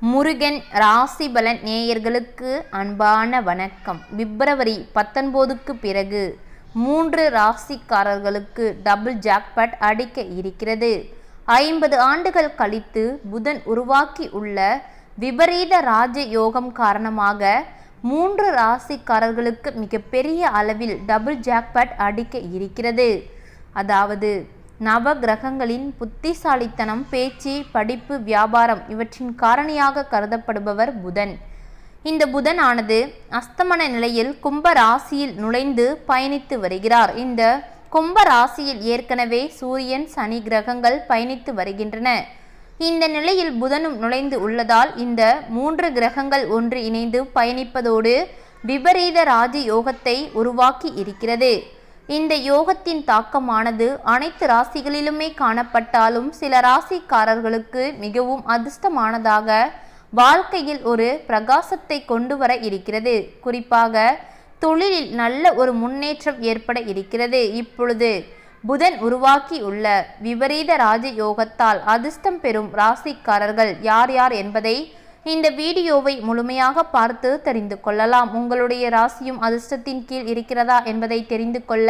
முருகன் ராசிபலன் நேயர்களுக்கு அன்பான வணக்கம். பிப்ரவரி பத்தொன்பதுக்கு பிறகு மூன்று ராசிக்காரர்களுக்கு டபுள் ஜாக்பாட் அடிக்க இருக்கிறது. ஐம்பது ஆண்டுகள் கழித்து புதன் உருவாக்கி உள்ள விபரீத ராஜ யோகம் காரணமாக மூன்று ராசிக்காரர்களுக்கு மிகப்பெரிய அளவில் டபுள் ஜாக்பாட் அடிக்க இருக்கிறது. அதாவது நவ கிரகங்களின் புத்திசாலித்தனம் பேச்சு படிப்பு வியாபாரம் இவற்றின் காரணியாக கருதப்படுபவர் புதன். இந்த புதனானது அஸ்தமன நிலையில் கும்ப ராசியில் நுழைந்து பயணித்து வருகிறார். இந்த கும்ப ராசியில் ஏற்கனவே சூரியன் சனி கிரகங்கள் பயணித்து வருகின்றன. இந்த நிலையில் புதனும் நுழைந்து உள்ளதால் இந்த மூன்று கிரகங்கள் ஒன்று இணைந்து பயணிப்பதோடு விபரீத ராஜ யோகத்தை உருவாக்கி இருக்கிறது. இந்த யோகத்தின் தாக்கமானது அனைத்து ராசிகளிலுமே காணப்பட்டாலும் சில ராசிக்காரர்களுக்கு மிகவும் அதிர்ஷ்டமானதாக வாழ்க்கையில் ஒரு பிரகாசத்தை கொண்டு வர இருக்கிறது. குறிப்பாக தொழிலில் நல்ல ஒரு முன்னேற்றம் ஏற்பட இருக்கிறது. இப்பொழுது புதன் உருவாக்கி உள்ள விபரீத ராஜ யோகத்தால் அதிர்ஷ்டம் பெறும் ராசிக்காரர்கள் யார் யார் என்பதை இந்த வீடியோவை முழுமையாக பார்த்து தெரிந்து கொள்ளலாம். உங்களுடைய ராசியும் அதிர்ஷ்டத்தின் கீழ் இருக்கிறதா என்பதை தெரிந்து கொள்ள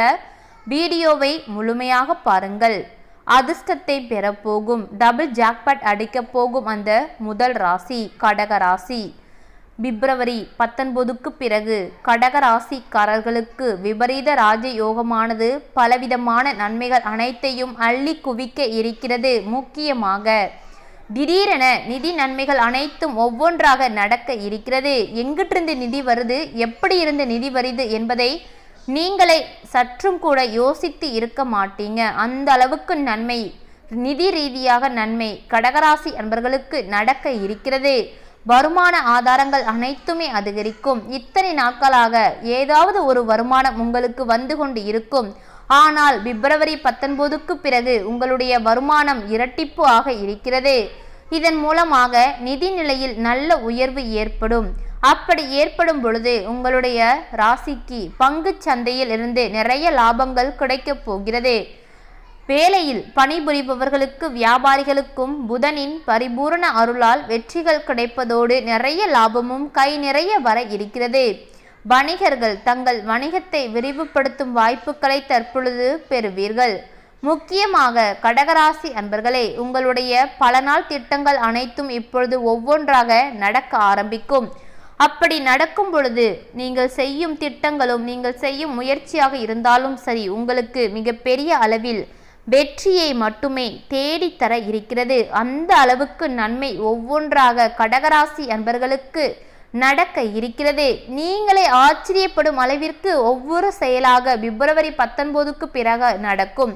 வீடியோவை முழுமையாக பாருங்கள். அதிர்ஷ்டத்தை பெறப்போகும் டபுள் ஜாக்பட் அடிக்கப் போகும் அந்த முதல் ராசி கடக ராசி. பிப்ரவரி பத்தொன்பதுக்கு பிறகு கடக ராசிக்காரர்களுக்கு விபரீத ராஜ யோகமானது பலவிதமான நன்மைகள் அனைத்தையும் அள்ளி குவிக்க இருக்கிறது. முக்கியமாக திடீரென நிதி நன்மைகள் அனைத்தும் ஒவ்வொன்றாக நடக்க இருக்கிறது. எங்கிட்டிருந்து நிதி வருது? எப்படி இருந்து நிதி வருது என்பதை நீங்களே சற்றும் கூட யோசித்து இருக்க மாட்டீங்க. அந்த அளவுக்கு நன்மை நிதி ரீதியாக நன்மை கடகராசி அன்பர்களுக்கு நடக்க இருக்கிறது. வருமான ஆதாரங்கள் அனைத்துமே அதிகரிக்கும். இத்தனை நாட்களாக ஏதாவது ஒரு வருமானம் உங்களுக்கு வந்து கொண்டு இருக்கும். ஆனால் பிப்ரவரி பத்தொன்பதுக்கு பிறகு உங்களுடைய வருமானம் இரட்டிப்பு ஆக இருக்கிறது. இதன் மூலமாக நிதி நிலையில் நல்ல உயர்வு ஏற்படும். அப்படி ஏற்படும் பொழுது உங்களுடைய ராசிக்கு பங்கு சந்தையில் இருந்து நிறைய லாபங்கள் கிடைக்கப் போகிறது. வேலையில் பணிபுரிபவர்களுக்கு வியாபாரிகளுக்கும் புதனின் பரிபூரண அருளால் வெற்றிகள் கிடைப்பதோடு நிறைய லாபமும் கை நிறைய வர இருக்கிறது. வணிகர்கள் தங்கள் வணிகத்தை விரிவுபடுத்தும் வாய்ப்புகளை தற்பொழுது பெறுவீர்கள். முக்கியமாக கடகராசி அன்பர்களே உங்களுடைய பல நாள் திட்டங்கள் அனைத்தும் இப்பொழுது ஒவ்வொன்றாக நடக்க ஆரம்பிக்கும். அப்படி நடக்கும் பொழுது நீங்கள் செய்யும் திட்டங்களும் நீங்கள் செய்யும் முயற்சியாக இருந்தாலும் சரி உங்களுக்கு மிகப்பெரிய அளவில் வெற்றியை மட்டுமே தேடித்தர இருக்கிறது. அந்த அளவுக்கு நன்மை ஒவ்வொன்றாக கடகராசி அன்பர்களுக்கு நடக்க இருக்கிறது. நீங்களே ஆச்சரியப்படும் அளவிற்கு ஒவ்வொரு செயலாக பிப்ரவரி பத்தொன்பதுக்கு பிறகு நடக்கும்.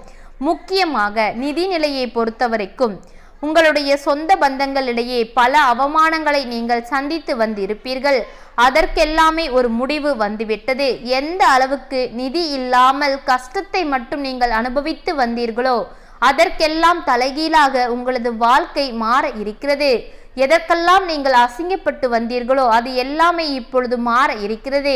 முக்கியமாக நிதி நிலையை பொறுத்தவரைக்கும் உங்களுடைய சொந்த பந்தங்களிடையே பல அவமானங்களை நீங்கள் சந்தித்து வந்திருப்பீர்கள். அதற்கெல்லாமே ஒரு முடிவு வந்துவிட்டது. எந்த அளவுக்கு நிதி இல்லாமல் கஷ்டத்தை மட்டும் நீங்கள் அனுபவித்து வந்தீர்களோ அதற்கெல்லாம் தலைகீழாக உங்களது வாழ்க்கை மாற இருக்கிறது. எதற்கெல்லாம் நீங்கள் அசிங்கப்பட்டு வந்தீர்களோ அது எல்லாமே இப்பொழுது மாற இருக்கிறது.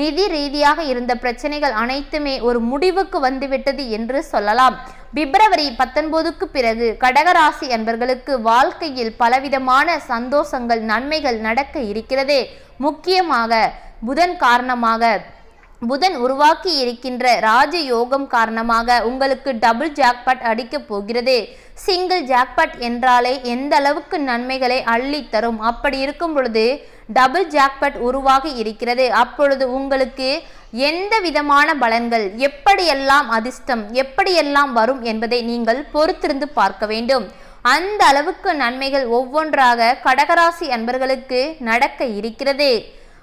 நிதி ரீதியாக இருந்த பிரச்சனைகள் அனைத்துமே ஒரு முடிவுக்கு வந்துவிட்டது என்று சொல்லலாம். பிப்ரவரி பத்தொன்பதுக்கு பிறகு கடகராசி என்பர்களுக்கு வாழ்க்கையில் பலவிதமான சந்தோஷங்கள் நன்மைகள் நடக்க இருக்கிறது. முக்கியமாக புதன் காரணமாக புதன் உருவாக்கி இருக்கின்ற ராஜ யோகம் காரணமாக உங்களுக்கு டபுள் ஜாக்பாட் அடிக்கப் போகிறது. சிங்கிள் ஜாக்பாட் என்றாலே எந்த அளவுக்கு நன்மைகளை அள்ளி தரும்? அப்படி இருக்கும் பொழுது டபுள் ஜாக்பாட் உருவாகி இருக்கிறது. அப்பொழுது உங்களுக்கு எந்த விதமான பலன்கள் எப்படியெல்லாம் அதிர்ஷ்டம் எப்படியெல்லாம் வரும் என்பதை நீங்கள் பொறுத்திருந்து பார்க்க வேண்டும். அந்த அளவுக்கு நன்மைகள் ஒவ்வொன்றாக கடகராசி அன்பர்களுக்கு நடக்க இருக்கிறது.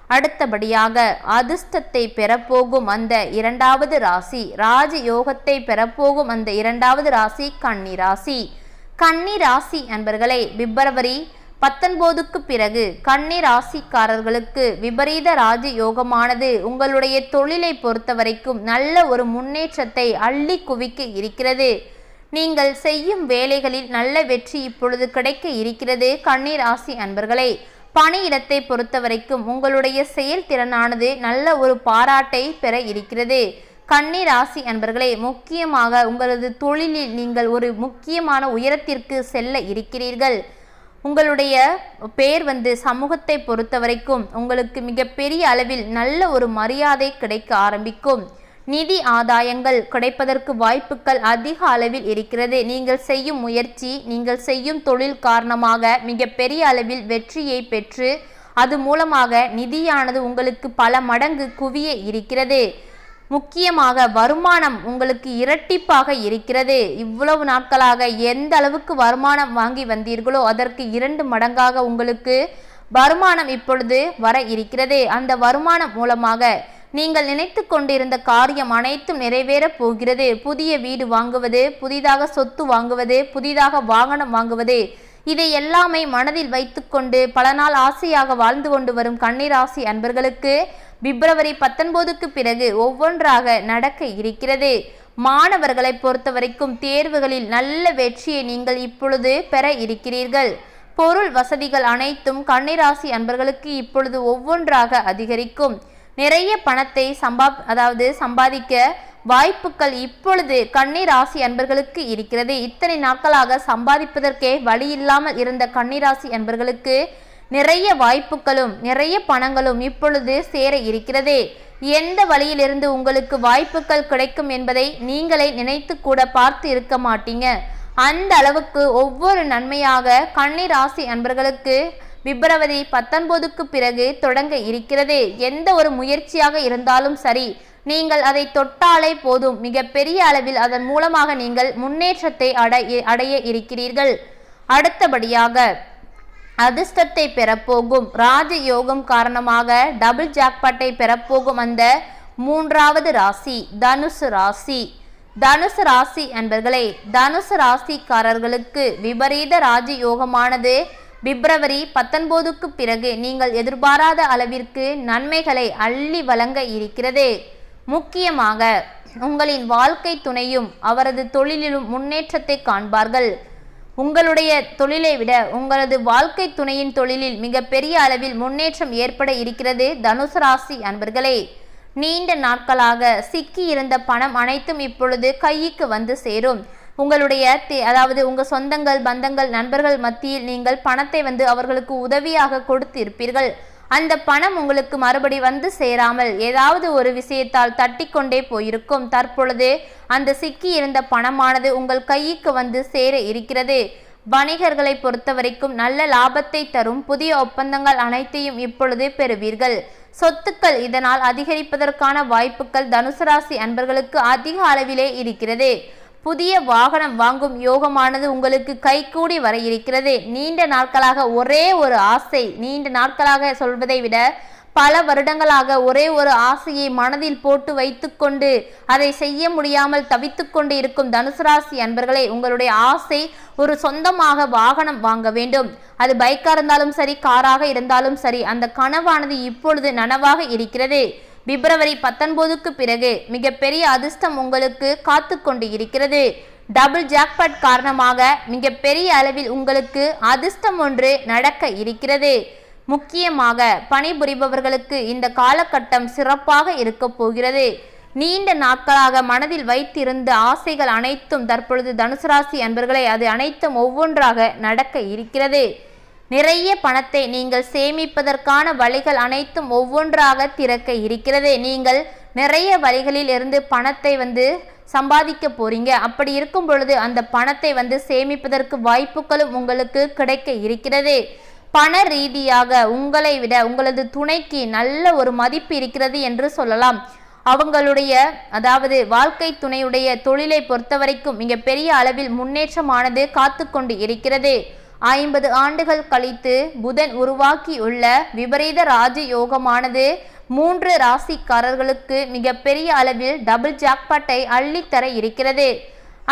அடுத்தபடியாக அதிர்ஷ்டத்தை பெறப்போகும் அந்த இரண்டாவது ராசி ராஜ யோகத்தை பெறப்போகும் அந்த இரண்டாவது ராசி கன்னி ராசி. கன்னி ராசி அன்பர்களே பிப்ரவரி பத்தொன்பதுக்கு பிறகு கன்னி ராசிக்காரர்களுக்கு விபரீத ராஜ யோகமானது உங்களுடைய தொழிலை பொறுத்தவரைக்கும் நல்ல ஒரு முன்னேற்றத்தை அள்ளி குவிக்க இருக்கிறது. நீங்கள் செய்யும் வேலைகளில் நல்ல வெற்றி இப்பொழுது கிடைக்க இருக்கிறது. கன்னி ராசி அன்பர்களே பணியிடத்தை பொறுத்தவரைக்கும் உங்களுடைய செயல்திறனானது நல்ல ஒரு பாராட்டை பெற இருக்கிறது. கன்னி ராசி அன்பர்களே முக்கியமாக உங்களது தொழிலில் நீங்கள் ஒரு முக்கியமான உயரத்திற்கு செல்ல இருக்கிறீர்கள். உங்களுடைய பேர் வந்து சமூகத்தை பொறுத்த வரைக்கும் உங்களுக்கு மிகப்பெரிய அளவில் நல்ல ஒரு மரியாதை கிடைக்க ஆரம்பிக்கும். நிதி ஆதாயங்கள் கிடைப்பதற்கு வாய்ப்புகள் அதிக அளவில் இருக்கிறது. நீங்கள் செய்யும் முயற்சி நீங்கள் செய்யும் தொழில் காரணமாக மிகப்பெரிய அளவில் வெற்றியை பெற்று அது மூலமாக நிதியானது உங்களுக்கு பல மடங்கு குவிய இருக்கிறது. முக்கியமாக வருமானம் உங்களுக்கு இரட்டிப்பாக இருக்கிறது. இவ்வளவு நாட்களாக எந்த அளவுக்கு வருமானம் வாங்கி வந்தீர்களோ அதற்கு இரண்டு மடங்காக உங்களுக்கு வருமானம் இப்பொழுது வர இருக்கிறது. அந்த வருமானம் மூலமாக நீங்கள் நினைத்து கொண்டிருந்த காரியம் அனைத்தும் நிறைவேறப் போகிறது. புதிய வீடு வாங்குவது புதிதாக சொத்து வாங்குவது புதிதாக வாகனம் வாங்குவது இதை எல்லாமே மனதில் வைத்துக்கொண்டு பல நாள் ஆசையாக வாழ்ந்து கொண்டு வரும் கண்ணீராசி அன்பர்களுக்கு பிப்ரவரி பத்தொன்பதுக்கு பிறகு ஒவ்வொன்றாக நடக்க இருக்கிறது. மாணவர்களை பொறுத்தவரைக்கும் தேர்வுகளில் நல்ல வெற்றியை நீங்கள் இப்பொழுது பெற இருக்கிறீர்கள். பொருள் வசதிகள் அனைத்தும் கன்னிராசி அன்பர்களுக்கு இப்பொழுது ஒவ்வொன்றாக அதிகரிக்கும். நிறைய பணத்தை சம்பா அதாவது சம்பாதிக்க வாய்ப்புகள் இப்பொழுது கன்னிராசி அன்பர்களுக்கு இருக்கிறது. இத்தனை நாட்களாக சம்பாதிப்பதற்கே வழி இல்லாமல் இருந்த கண்ணீராசி அன்பர்களுக்கு நிறைய வாய்ப்புகளும் நிறைய பணங்களும் இப்பொழுது சேர இருக்கிறது. எந்த வழியிலிருந்து உங்களுக்கு வாய்ப்புகள் கிடைக்கும் என்பதை நீங்களே நினைத்து கூட பார்த்து இருக்க மாட்டீங்க. அந்த அளவுக்கு ஒவ்வொரு நன்மையாக கண்ணீர் ராசி அன்பர்களுக்கு பிப்ரவரி பத்தொன்பதுக்கு பிறகு தொடங்க இருக்கிறது. எந்த ஒரு முயற்சியாக இருந்தாலும் சரி நீங்கள் அதை தொட்டாலே போதும். மிக பெரிய அளவில் அதன் மூலமாக நீங்கள் முன்னேற்றத்தை அடைய அடைய இருக்கிறீர்கள். அடுத்தபடியாக அதிர்ஷ்டத்தை பெறப்போகும். ராஜ யோகம் காரணமாக டபுள் ஜாக்பாட்டை பெறப்போகும் அந்த மூன்றாவது ராசி தனுசு ராசி. தனுசு ராசி அன்பர்களே தனுசு ராசிக்காரர்களுக்கு விபரீத ராஜ யோகமானது பிப்ரவரி பத்தொன்பதுக்கு பிறகு நீங்கள் எதிர்பாராத அளவிற்கு நன்மைகளை அள்ளி வழங்க இருக்கிறது. முக்கியமாக உங்களின் வாழ்க்கை துணையும் அவரது தொழிலிலும் முன்னேற்றத்தை காண்பார்கள். உங்களுடைய தொழிலை விட உங்களது வாழ்க்கை துணையின் தொழிலில் மிகப்பெரிய அளவில் முன்னேற்றம் ஏற்பட இருக்கிறது தனுசு ராசி அன்பர்களே. நீண்ட நாட்களாக சிக்கி இருந்த பணம் அனைத்தும் இப்பொழுது கைக்கு வந்து சேரும். உங்களுடைய அதாவது உங்கள் சொந்தங்கள் பந்தங்கள் நண்பர்கள் மத்தியில் நீங்கள் பணத்தை வந்து அவர்களுக்கு உதவியாக கொடுத்திருப்பீர்கள். அந்த பணம் உங்களுக்கு மறுபடி வந்து சேராமல் ஏதாவது ஒரு விஷயத்தால் தட்டி கொண்டே போயிருக்கும். தற்பொழுது அந்த சிக்கி இருந்த பணமானது உங்கள் கைக்கு வந்து சேர இருக்கிறது. வணிகர்களை பொறுத்த வரைக்கும் நல்ல லாபத்தை தரும் புதிய ஒப்பந்தங்கள் அனைத்தையும் இப்பொழுது பெறுவீர்கள். சொத்துக்கள் இதனால் அதிகரிப்பதற்கான வாய்ப்புகள் தனுசு ராசி அன்பர்களுக்கு அதிக அளவிலே இருக்கிறது. புதிய வாகனம் வாங்கும் யோகமானது உங்களுக்கு கைகூடி வர இருக்கிறது நீண்ட நாட்களாக ஒரே ஒரு ஆசை நீண்ட நாட்களாக சொல்வதை விட பல வருடங்களாக ஒரே ஒரு ஆசையை மனதில் போட்டு வைத்துக்கொண்டு அதை செய்ய முடியாமல் தவித்துக்கொண்டு இருக்கும் தனுசு ராசி அன்பர்களே உங்களுடைய ஆசை ஒரு சொந்தமாக வாகனம் வாங்க வேண்டும். அது பைக்காக இருந்தாலும் சரி காராக இருந்தாலும் சரி அந்த கனவானது இப்பொழுது நனவாக இருக்கிறது. பிப்ரவரி பத்தொன்பதுக்கு பிறகு மிகப்பெரிய அதிர்ஷ்டம் உங்களுக்கு காத்து கொண்டு இருக்கிறது. டபுள் ஜாக்பாட் காரணமாக மிகப்பெரிய அளவில் உங்களுக்கு அதிர்ஷ்டம் ஒன்று நடக்க இருக்கிறது. முக்கியமாக பணிபுரிபவர்களுக்கு இந்த காலகட்டம் சிறப்பாக இருக்க போகிறது. நீண்ட நாட்களாக மனதில் வைத்திருந்த ஆசைகள் அனைத்தும் தற்பொழுது தனுசு ராசி அன்பர்களை அது அனைத்தும் ஒவ்வொன்றாக நடக்க இருக்கிறது. நிறைய பணத்தை நீங்கள் சேமிப்பதற்கான வழிகள் அனைத்தும் ஒவ்வொன்றாக திறக்க இருக்கிறது. நீங்கள் நிறைய வழிகளில் இருந்து பணத்தை வந்து சம்பாதிக்க போறீங்க. அப்படி இருக்கும் பொழுது அந்த பணத்தை வந்து சேமிப்பதற்கு வாய்ப்புகளும் உங்களுக்கு கிடைக்க இருக்கிறது. பண ரீதியாக உங்களை விட உங்களது துணைக்கு நல்ல ஒரு மதிப்பு இருக்கிறது என்று சொல்லலாம். அவங்களுடைய அதாவது வாழ்க்கை துணையுடைய தொழிலை பொறுத்தவரைக்கும் மிகப்பெரிய அளவில் முன்னேற்றமானது காத்து கொண்டு இருக்கிறது. ஐம்பது ஆண்டுகள் கழித்து புதன் உருவாக்கியுள்ள விபரீத ராஜ யோகமானது மூன்று ராசிக்காரர்களுக்கு மிகப்பெரிய அளவில் டபுள் ஜாக்பாட்டை அள்ளித்தர இருக்கிறது.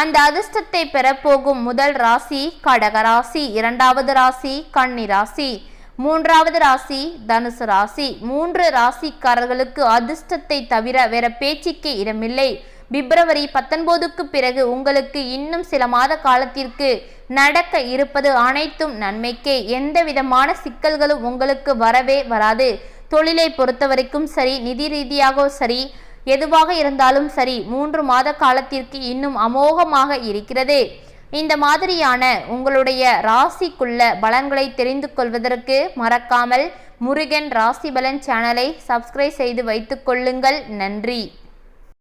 அந்த அதிர்ஷ்டத்தை பெறப்போகும் முதல் ராசி கடக ராசி இரண்டாவது ராசி கன்னி ராசி மூன்றாவது ராசி தனுசு ராசி. மூன்று ராசிக்காரர்களுக்கு அதிர்ஷ்டத்தை தவிர வேற பேச்சுக்கு இடமில்லை. பிப்ரவரி பத்தொன்பதுக்கு பிறகு உங்களுக்கு இன்னும் சில மாத காலத்திற்கு நடக்க இருப்பது அனைத்தும் நன்மைக்கே. எந்த விதமான சிக்கல்களும் உங்களுக்கு வரவே வராது. தொழிலை பொறுத்தவரைக்கும் சரி நிதி ரீதியாகவும் சரி எதுவாக இருந்தாலும் சரி மூன்று மாத காலத்திற்கு இன்னும் அமோகமாக இருக்கிறது. இந்த மாதிரியான உங்களுடைய ராசிக்குள்ள பலன்களை தெரிந்து கொள்வதற்கு மறக்காமல் முருகன் ராசி பலன் சேனலை சப்ஸ்கிரைப் செய்து வைத்துக் கொள்ளுங்கள். நன்றி.